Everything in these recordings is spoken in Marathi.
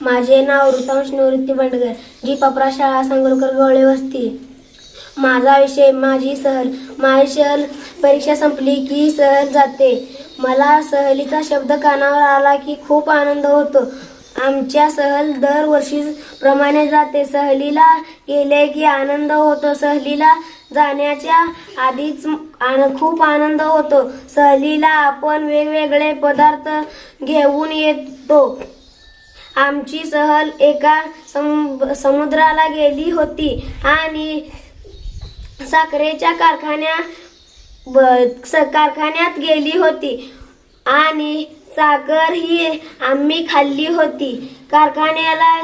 माझे नाव ऋतांश निवृत्ती बंडगर जी पपरा शाळा सांगोलकर गवळे वस्ती. माझा विषय माझी सहल. माझी सहल परीक्षा संपली की सहल जाते. मला सहलीचा शब्द कानावर आला की खूप आनंद होतो. आमच्या सहल दरवर्षी प्रमाणे जाते. सहलीला गेले की आनंद होतो. सहलीला जाण्याच्या आधीच आन- खूप आनंद होतो. सहलीला आपण वेगवेगळे पदार्थ घेऊन येतो. आमची सहल एका सम समुद्राला गेली होती आणि साखरेच्या कारखान्या ब- स- कारखान्यात गेली होती आणि साखर ही आम्ही खाल्ली होती. कारखान्याला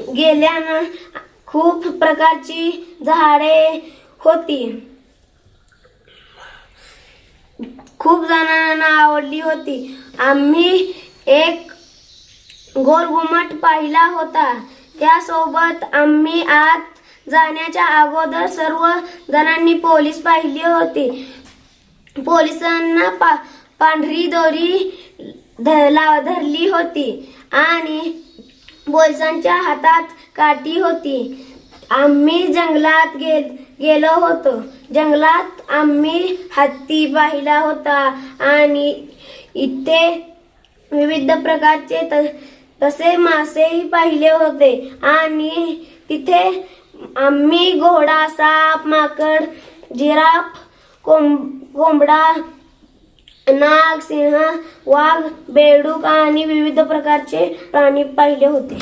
गेल्यानं खूप प्रकारची झाडे होती. खूप जणांना आवडली होती. आम्ही एक गोल घुमट पाहिला होता. त्यासोबत आम्ही आत जाण्याच्या अगोदर सर्व जणांनी पोलीस पाहिली होती. पोलिसांना पा पांढरी दोरी ध- धरली होती आणि पोलिसांच्या हातात काठी होती. आम्ही जंगलात गे गेलो होतो. जंगलात आम्ही हत्ती पाहिला होता आणि इथे विविध प्रकारचे त- तसे मासेही पाहिले होते. आणि तिथे आम्ही घोडा साप माकड जिराफ कोंब कोंबडा नाग सिंह वाघ बेडूक आणि विविध प्रकारचे प्राणी पाहिले होते.